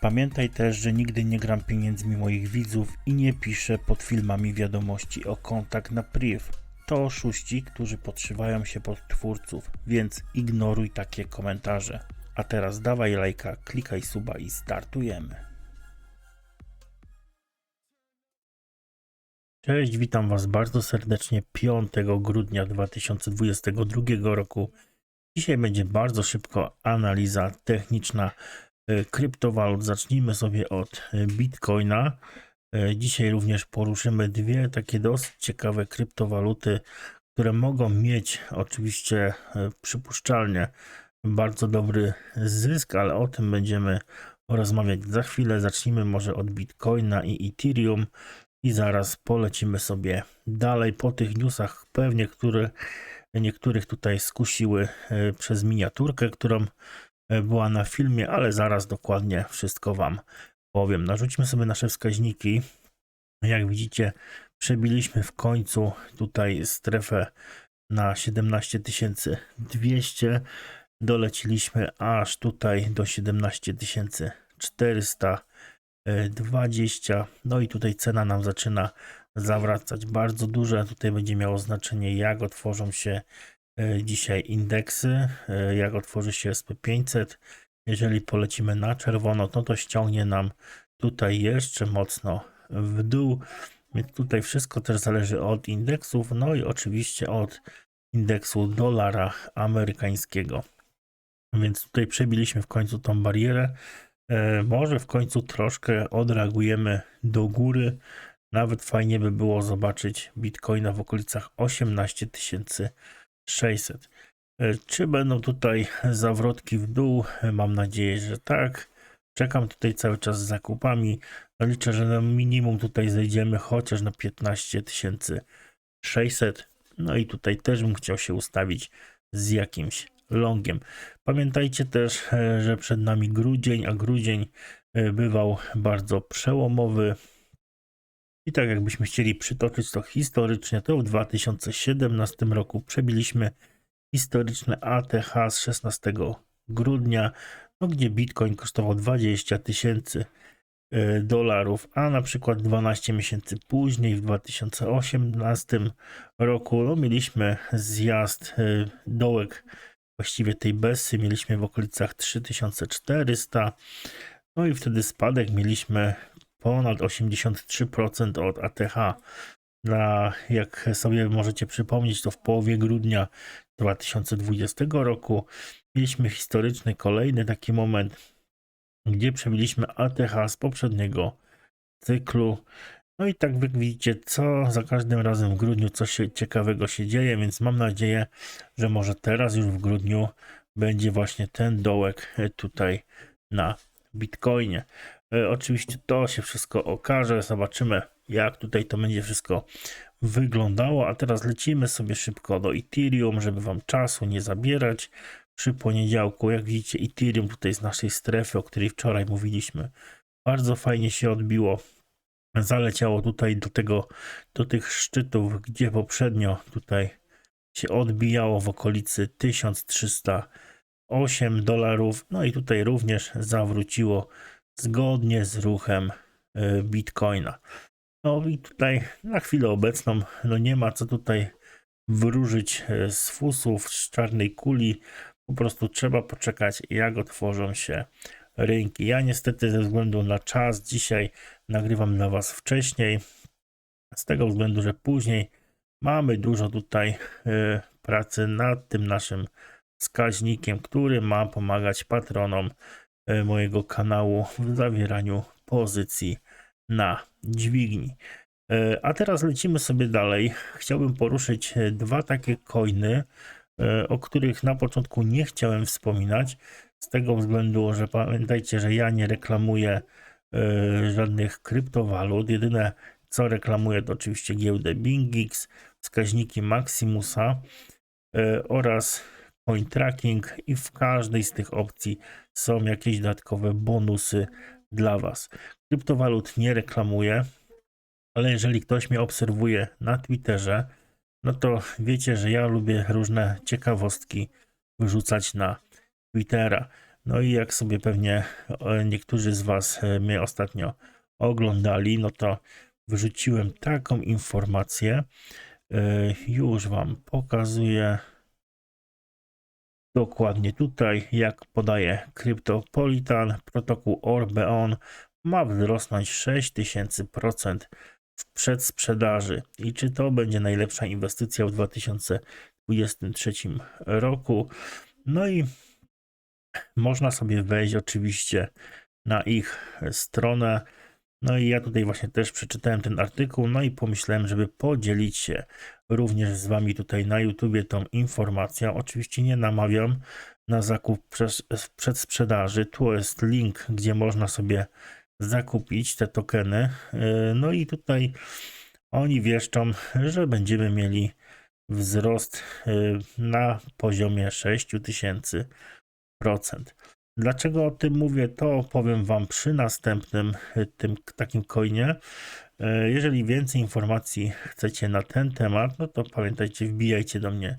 Pamiętaj też, że nigdy nie gram pieniędzmi moich widzów i nie piszę pod filmami wiadomości o kontakt na priv. To oszuści, którzy podszywają się pod twórców, więc ignoruj takie komentarze. A teraz dawaj lajka, klikaj suba i startujemy. Cześć, witam Was bardzo serdecznie 5 grudnia 2022 roku. Dzisiaj będzie bardzo szybko analiza techniczna kryptowalut. Zacznijmy sobie od e, Bitcoina. E, Dzisiaj również poruszymy dwie takie dosyć ciekawe kryptowaluty, które mogą mieć oczywiście e, przypuszczalnie bardzo dobry zysk, ale o tym będziemy rozmawiać za chwilę. Zacznijmy może od Bitcoina i Ethereum i zaraz polecimy sobie dalej po tych newsach, pewnie które niektórych tutaj skusiły e, przez miniaturkę, którą e, była na filmie, ale zaraz dokładnie wszystko Wam powiem. Narzućmy sobie nasze wskaźniki. Jak widzicie, przebiliśmy w końcu tutaj strefę na 17 200. Doleciliśmy aż tutaj do 17 420. No i tutaj cena nam zaczyna zawracać bardzo duże. Tutaj będzie miało znaczenie, jak otworzą się e, dzisiaj indeksy, e, jak otworzy się SP500. Jeżeli polecimy na czerwono, no to ściągnie nam tutaj jeszcze mocno w dół. Więc tutaj wszystko też zależy od indeksów, no i oczywiście od indeksu dolara amerykańskiego. Więc tutaj przebiliśmy w końcu tą barierę. E, może w końcu troszkę odreagujemy do góry. Nawet fajnie by było zobaczyć Bitcoina w okolicach 18 600. E, Czy będą tutaj zawrotki w dół? E, Mam nadzieję, że tak. Czekam tutaj cały czas z zakupami. Liczę, że na minimum tutaj zejdziemy chociaż na 15 600. No i tutaj też bym chciał się ustawić z jakimś longiem. Pamiętajcie też, e, że przed nami grudzień, a grudzień bywał bardzo przełomowy. I tak jakbyśmy chcieli przytoczyć to historycznie, to w 2017 roku przebiliśmy historyczne ATH z 16 grudnia, no gdzie Bitcoin kosztował 20 tysięcy e, dolarów, a na przykład 12 miesięcy później, w 2018 roku, no mieliśmy zjazd, e, dołek właściwie tej Bessy mieliśmy w okolicach 3400, no i wtedy spadek mieliśmy ponad 83% od ATH. Na, jak sobie możecie przypomnieć, to w połowie grudnia 2020 roku mieliśmy historyczny kolejny taki moment, gdzie przebiliśmy ATH z poprzedniego cyklu. No i tak jak widzicie, co za każdym razem w grudniu coś się ciekawego się dzieje, więc mam nadzieję, że może teraz już w grudniu będzie właśnie ten dołek e, tutaj na Bitcoinie. E, Oczywiście to się wszystko okaże, zobaczymy jak tutaj to będzie wszystko wyglądało, a teraz lecimy sobie szybko do Ethereum, żeby wam czasu nie zabierać. Przy poniedziałku, jak widzicie, Ethereum tutaj z naszej strefy, o której wczoraj mówiliśmy, bardzo fajnie się odbiło. Zaleciało tutaj do tego, do tych szczytów, gdzie poprzednio tutaj się odbijało w okolicy 1308 dolarów. No i tutaj również zawróciło zgodnie z ruchem y, Bitcoina. No i tutaj na chwilę obecną no nie ma co tutaj wróżyć y, z fusów, z czarnej kuli. Po prostu trzeba poczekać, jak otworzą się rynki. Ja niestety ze względu na czas dzisiaj nagrywam dla Was wcześniej. Z tego względu, że później Mamy dużo tutaj e, pracy nad tym naszym wskaźnikiem, który ma pomagać patronom e, mojego kanału w zawieraniu pozycji na dźwigni. E, A teraz lecimy sobie dalej. Chciałbym poruszyć e, dwa takie coiny, e, o których na początku nie chciałem wspominać, z tego względu, że pamiętajcie, że ja nie reklamuję e, żadnych kryptowalut. Jedyne co reklamuję to oczywiście giełdę BingX, wskaźniki Maximusa e, oraz coin tracking i w każdej z tych opcji są jakieś dodatkowe bonusy dla Was. Kryptowalut nie reklamuję, ale jeżeli ktoś mnie obserwuje na Twitterze, no to wiecie, że ja lubię różne ciekawostki wyrzucać na Twittera. No i jak sobie pewnie e, niektórzy z Was e, mnie ostatnio oglądali, no to wyrzuciłem taką informację. E, Już Wam pokazuję dokładnie tutaj, jak podaje Cryptopolitan, protokół Orbeon ma wzrosnąć 6000% w przedsprzedaży. I czy to będzie najlepsza inwestycja w 2023 roku? No i można sobie wejść oczywiście na ich stronę. No i ja tutaj właśnie też przeczytałem ten artykuł, no i pomyślałem, żeby podzielić się również z Wami tutaj na YouTubie tą informacją. Oczywiście nie namawiam na zakup przez, w przedsprzedaży. Tu jest link, gdzie można sobie zakupić te tokeny. Yy, No i tutaj oni wieszczą, że będziemy mieli wzrost yy, na poziomie 6000%. Dlaczego o tym mówię, to powiem Wam przy następnym y, tym takim coinie. E, Jeżeli więcej informacji chcecie na ten temat, no to pamiętajcie, wbijajcie do mnie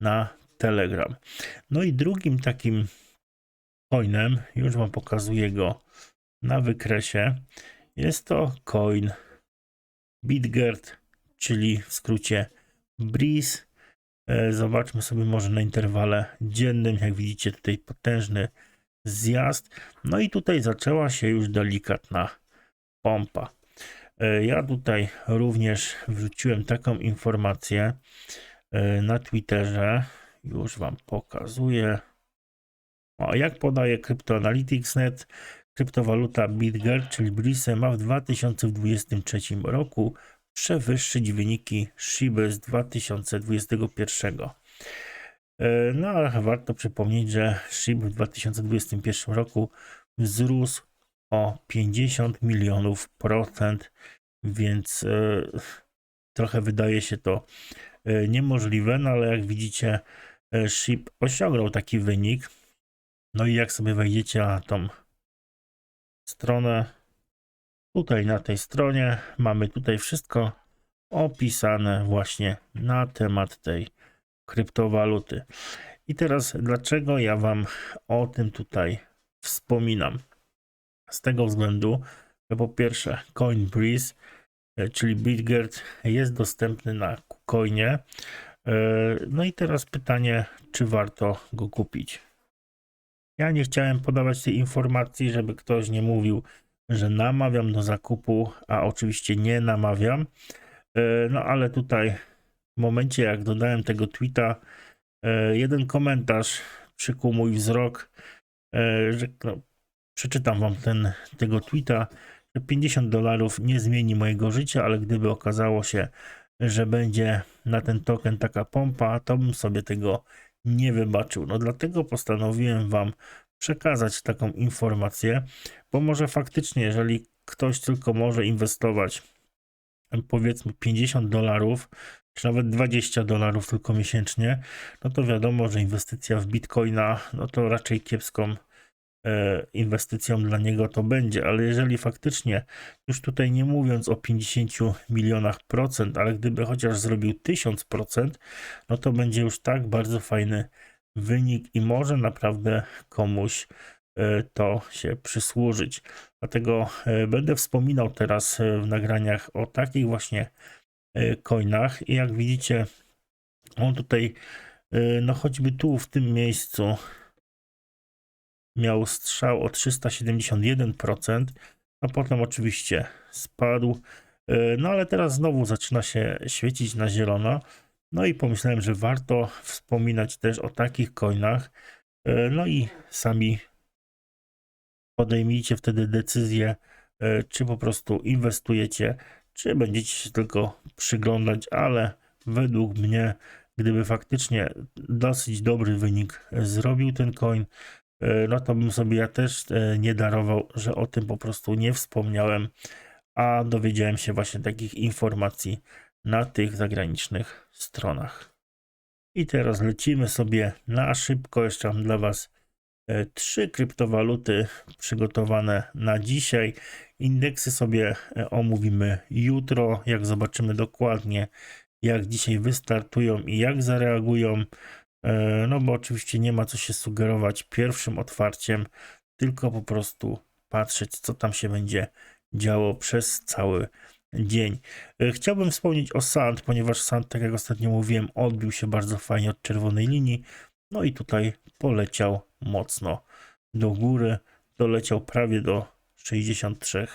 na Telegram. No i drugim takim coinem, już Wam pokazuję go na wykresie, jest to coin Bitgert, czyli w skrócie Breeze. E, Zobaczmy sobie może na interwale dziennym, jak widzicie tutaj potężny zjazd. No i tutaj zaczęła się już delikatna pompa. E, Ja tutaj również wrzuciłem taką informację e, na Twitterze. Już Wam pokazuję. O, jak podaje CryptoAnalytics.net, kryptowaluta Bitgert, czyli Brise, ma w 2023 roku przewyższyć wyniki Shiba z 2021. E, No ale warto przypomnieć, że SHIB w 2021 roku wzrósł o 50 milionów procent, więc e, trochę wydaje się to e, niemożliwe, no ale jak widzicie, SHIB osiągnął taki wynik. No i jak sobie wejdziecie na tą stronę, tutaj na tej stronie mamy tutaj wszystko opisane właśnie na temat tej kryptowaluty. I teraz dlaczego ja Wam o tym tutaj wspominam? Z tego względu, że po pierwsze CoinBreeze, e, czyli Bitgert jest dostępny na KuCoinie. E, No i teraz pytanie, czy warto go kupić? Ja nie chciałem podawać tej informacji, żeby ktoś nie mówił, że namawiam do zakupu, a oczywiście nie namawiam. E, No ale tutaj w momencie jak dodałem tego tweeta, e, jeden komentarz przykuł mój wzrok, e, że no, przeczytam wam ten, tego tweeta, że 50 dolarów nie zmieni mojego życia, ale gdyby okazało się, że będzie na ten token taka pompa, to bym sobie tego nie wybaczył. No dlatego postanowiłem wam przekazać taką informację, bo może faktycznie, jeżeli ktoś tylko może inwestować powiedzmy 50 dolarów, czy nawet 20 dolarów tylko miesięcznie, no to wiadomo, że inwestycja w bitcoina, no to raczej kiepską e, inwestycją dla niego to będzie, ale jeżeli faktycznie, już tutaj nie mówiąc o 50 milionach procent, ale gdyby chociaż zrobił 1000 procent, no to będzie już tak bardzo fajny wynik i może naprawdę komuś e, to się przysłużyć. Dlatego e, będę wspominał teraz w nagraniach o takich właśnie coinach i jak widzicie on tutaj e, no choćby tu w tym miejscu miał strzał o 371%, a potem oczywiście spadł E, No ale teraz znowu zaczyna się świecić na zielono. No i pomyślałem, że warto wspominać też o takich coinach. E, No i sami podejmijcie wtedy decyzję, e, czy po prostu inwestujecie, czy będziecie się tylko przyglądać, ale według mnie, gdyby faktycznie dosyć dobry wynik zrobił ten coin, e, no to bym sobie ja też e, nie darował, że o tym po prostu nie wspomniałem, a dowiedziałem się właśnie takich informacji na tych zagranicznych stronach. I teraz lecimy sobie na szybko. Jeszcze mam dla Was e, trzy kryptowaluty przygotowane na dzisiaj. Indeksy sobie e, omówimy jutro, jak zobaczymy dokładnie, jak dzisiaj wystartują i jak zareagują. E, No bo oczywiście nie ma co się sugerować pierwszym otwarciem, tylko po prostu patrzeć, co tam się będzie działo przez cały dzień. E, Chciałbym wspomnieć o Sand, ponieważ Sand, tak jak ostatnio mówiłem, odbił się bardzo fajnie od czerwonej linii. No i tutaj poleciał mocno do góry. Doleciał prawie do 63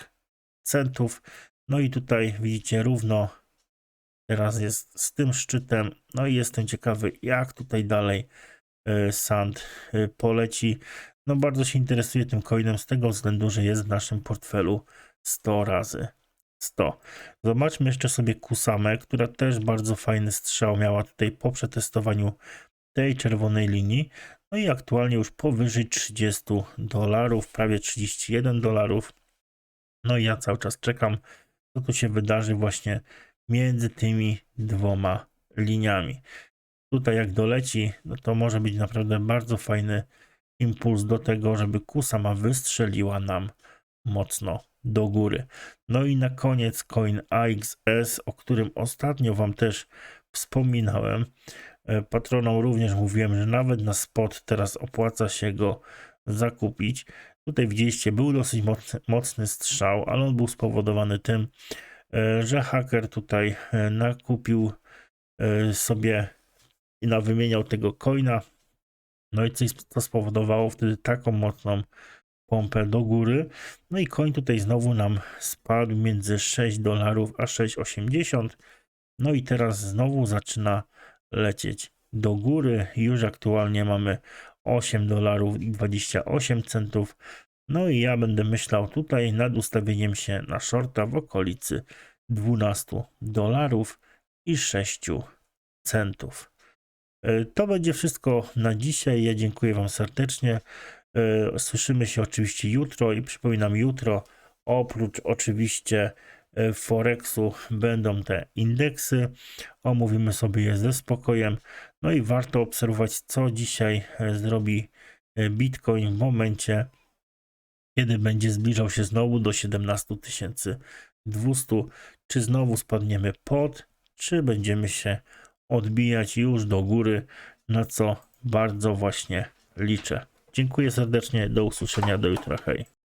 centów. No i tutaj widzicie równo teraz jest z tym szczytem. No i jestem ciekawy, jak tutaj dalej e, Sand e, poleci. No bardzo się interesuję tym coinem z tego względu, że jest w naszym portfelu 100 razy 100. Zobaczmy jeszcze sobie Kusamę, która też bardzo fajny strzał miała tutaj po przetestowaniu tej czerwonej linii. No i aktualnie już powyżej 30 dolarów, prawie 31 dolarów. No i ja cały czas czekam, co tu się wydarzy właśnie między tymi dwoma liniami. Tutaj jak doleci, no to może być naprawdę bardzo fajny impuls do tego, żeby Kusama wystrzeliła nam mocno do góry. No i na koniec coin AXS, o którym ostatnio Wam też wspominałem. E, Patronom również mówiłem, że nawet na spot teraz opłaca się go zakupić. Tutaj widzieliście, był dosyć mocny, mocny strzał, ale on był spowodowany tym, e, że haker tutaj e, nakupił sobie i na wymieniał tego coina. No i coś to spowodowało wtedy taką mocną pompę do góry. No i coin tutaj znowu nam spadł między 6 dolarów a 6,80. No i teraz znowu zaczyna lecieć do góry. Już aktualnie mamy 8 dolarów i 28 centów. No i ja będę myślał tutaj nad ustawieniem się na shorta w okolicy 12 dolarów i 6 centów. E, To będzie wszystko na dzisiaj. Ja dziękuję Wam serdecznie. E, Słyszymy się oczywiście jutro i przypominam, jutro oprócz oczywiście Forexu będą te indeksy. Omówimy sobie je ze spokojem. No i warto obserwować, co dzisiaj e, zrobi e, Bitcoin w momencie, kiedy będzie zbliżał się znowu do 17 200. Czy znowu spadniemy pod, czy będziemy się odbijać już do góry, na co bardzo właśnie liczę. Dziękuję serdecznie, do usłyszenia, do jutra, hej.